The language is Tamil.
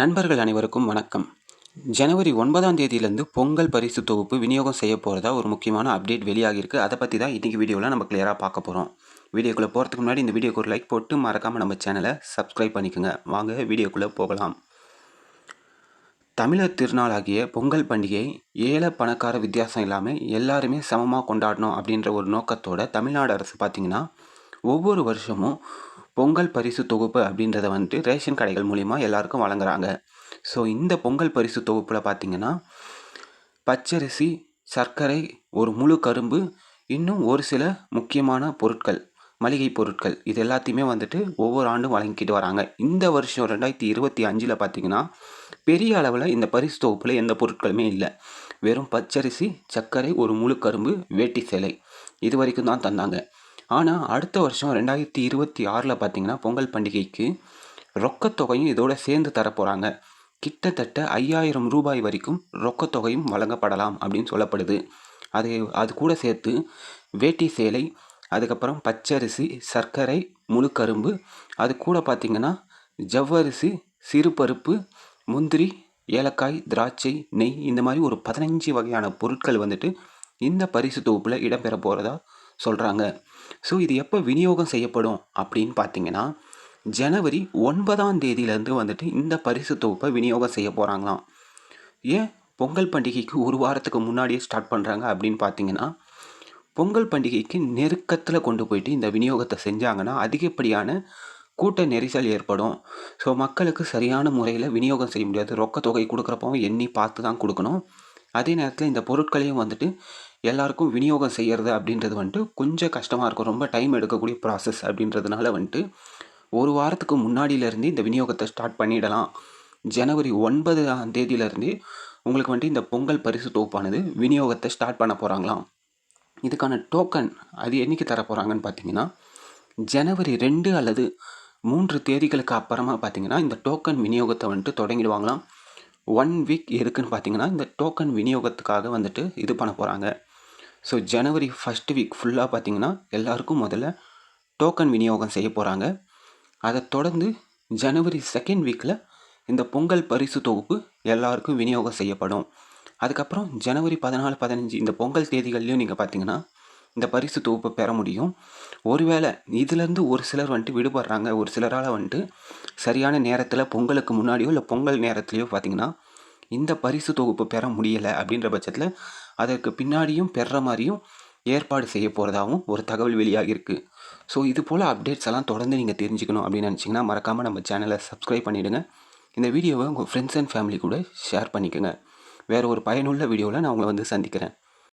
நண்பர்கள் அனைவருக்கும் வணக்கம். ஜனவரி ஒன்பதாம் தேதியிலேருந்து பொங்கல் பரிசு தொகுப்பு விநியோகம் செய்ய போகிறதா ஒரு முக்கியமான அப்டேட் வெளியாகிருக்கு அதை பற்றி தான் இன்றைக்கி வீடியோவில் நம்ம கிளியராக பார்க்க போகிறோம் வீடியோக்குள்ளே போகிறதுக்கு முன்னாடி இந்த வீடியோக்கு ஒரு லைக் போட்டு மறக்காமல் நம்ம சேனலை சப்ஸ்கிரைப் பண்ணிக்கோங்க. வாங்க வீடியோக்குள்ளே போகலாம். தமிழர் திருநாளாகிய பொங்கல் பண்டிகை ஏழை பணக்கார வித்தியாசம் இல்லாமல் எல்லாருமே சமமாக கொண்டாடணும் அப்படின்ற ஒரு நோக்கத்தோட தமிழ்நாடு அரசு பார்த்திங்கன்னா ஒவ்வொரு வருஷமும் பொங்கல் பரிசு தொகுப்பு அப்படின்றத வந்துட்டு ரேஷன் கடைகள் மூலிமா எல்லாருக்கும் வழங்குறாங்க. ஸோ இந்த பொங்கல் பரிசு தொகுப்பில் பார்த்திங்கன்னா பச்சரிசி சர்க்கரை ஒரு முழு கரும்பு இன்னும் ஒரு சில முக்கியமான பொருட்கள் மளிகை பொருட்கள் இது எல்லாத்தையுமே வந்துட்டு ஒவ்வொரு ஆண்டும் வழங்கிக்கிட்டு வராங்க. இந்த வருஷம் ரெண்டாயிரத்தி இருபத்தி அஞ்சில் பார்த்திங்கன்னா பெரிய அளவில் இந்த பரிசு தொகுப்பில் எந்த பொருட்களுமே இல்லை. வெறும் பச்சரிசி சர்க்கரை ஒரு முழு கரும்பு வேட்டி சேலை இது வரைக்கும் தான் தந்தாங்க. ஆனால் அடுத்த வருஷம் ரெண்டாயிரத்தி இருபத்தி ஆறில் பார்த்தீங்கன்னா பொங்கல் பண்டிகைக்கு ரொக்கத்தொகையும் இதோட சேர்ந்து தரப்போகிறாங்க கிட்டத்தட்ட ஐயாயிரம் ரூபாய் வரைக்கும் ரொக்கத்தொகையும் வழங்கப்படலாம் அப்படின்னு சொல்லப்படுது. அது அது கூட சேர்த்து வேட்டி சேலை அதுக்கப்புறம் பச்சரிசி சர்க்கரை முழுக்கரும்பு அது கூட பார்த்திங்கன்னா ஜவ்வரிசி சிறுபருப்பு முந்திரி ஏலக்காய் திராட்சை நெய் இந்த மாதிரி ஒரு பதினஞ்சு வகையான பொருட்கள் வந்துட்டு இந்த பரிசு தொகுப்பில் இடம்பெற போகிறதா சொல்கிறாங்க ஸோ இது எப்போ விநியோகம் செய்யப்படும் அப்படின்னு பார்த்தீங்கன்னா ஜனவரி ஒன்பதாம் தேதியிலேருந்து வந்துட்டு இந்த பரிசு தொகுப்பை விநியோகம் செய்ய போகிறாங்களாம் ஏன்? பொங்கல் பண்டிகைக்கு ஒரு வாரத்துக்கு முன்னாடியே ஸ்டார்ட் பண்ணுறாங்க அப்படின்னு பார்த்தீங்கன்னா பொங்கல் பண்டிகைக்கு நெருக்கத்தில் கொண்டு போயிட்டு இந்த விநியோகத்தை செஞ்சாங்கன்னா அதிகப்படியான கூட்ட நெரிசல் ஏற்படும். ஸோ மக்களுக்கு சரியான முறையில் விநியோகம் செய்ய முடியாது. ரொக்க தொகை கொடுக்குறப்பவும் எண்ணி பார்த்து தான் கொடுக்கணும். அதே நேரத்தில் இந்த பொருட்களையும் வந்துட்டு எல்லாருக்கும் விநியோகம் செய்கிறது அப்படின்றது வந்துட்டு கொஞ்சம் கஷ்டமாக இருக்கும். ரொம்ப டைம் எடுக்கக்கூடிய ப்ராசஸ் அப்படின்றதுனால வந்துட்டு ஒரு வாரத்துக்கு முன்னாடியிலேருந்து இந்த விநியோகத்தை ஸ்டார்ட் பண்ணிடலாம். ஜனவரி ஒன்பதாம் தேதியிலேருந்து உங்களுக்கு வந்துட்டு இந்த பொங்கல் பரிசு தொகுப்பானது விநியோகத்தை ஸ்டார்ட் பண்ண போகிறாங்களாம் இதுக்கான டோக்கன் அது என்றைக்கு தர போகிறாங்கன்னு பார்த்தீங்கன்னா ஜனவரி ரெண்டு அல்லது மூன்று தேதிகளுக்கு அப்புறமா பார்த்தீங்கன்னா இந்த டோக்கன் விநியோகத்தை வந்துட்டு தொடங்கிடுவாங்களாம். ஒன் வீக் எதுக்குன்னு பார்த்தீங்கன்னா இந்த டோக்கன் விநியோகத்துக்காக வந்துட்டு இது பண்ண போகிறாங்க ஸோ ஜனவரி ஃபஸ்ட் வீக் ஃபுல்லாக பார்த்தீங்கன்னா எல்லாருக்கும் முதல்ல டோக்கன் விநியோகம் செய்ய போகிறாங்க அதை தொடர்ந்து ஜனவரி செகண்ட் வீக்கில் இந்த பொங்கல் பரிசு தொகுப்பு எல்லாருக்கும் விநியோகம் செய்யப்படும். அதுக்கப்புறம் ஜனவரி பதினாலு பதினஞ்சு இந்த பொங்கல் தேதிகள்லையும் நீங்கள் பார்த்தீங்கன்னா இந்த பரிசு தொகுப்பை பெற முடியும். ஒருவேளை இதுலேருந்து ஒரு சிலர் வந்துட்டு விடுபடுறாங்க. ஒரு சிலரால் வந்துட்டு சரியான நேரத்தில் பொங்கலுக்கு முன்னாடியோ இல்லை பொங்கல் நேரத்துலையோ பார்த்தீங்கன்னா இந்த பரிசு தொகுப்பு பெற முடியலை அப்படின்ற பட்சத்தில் அதற்கு பின்னாடியும் பெற மாதிரியும் ஏற்பாடு செய்ய போகிறதாகவும் ஒரு தகவல் வெளியாகிருக்கு ஸோ இது போல் அப்டேட்ஸ் எல்லாம் தொடர்ந்து நீங்கள் தெரிஞ்சுக்கணும் அப்படின்னு நினச்சிங்கன்னா மறக்காமல் நம்ம சேனலை சப்ஸ்கிரைப் பண்ணிவிடுங்க இந்த வீடியோவை உங்கள் ஃப்ரெண்ட்ஸ் அண்ட் ஃபேமிலி கூட ஷேர் பண்ணிக்கோங்க. வேறு ஒரு பயனுள்ள வீடியோவில் நான் உங்களை வந்து சந்திக்கிறேன்.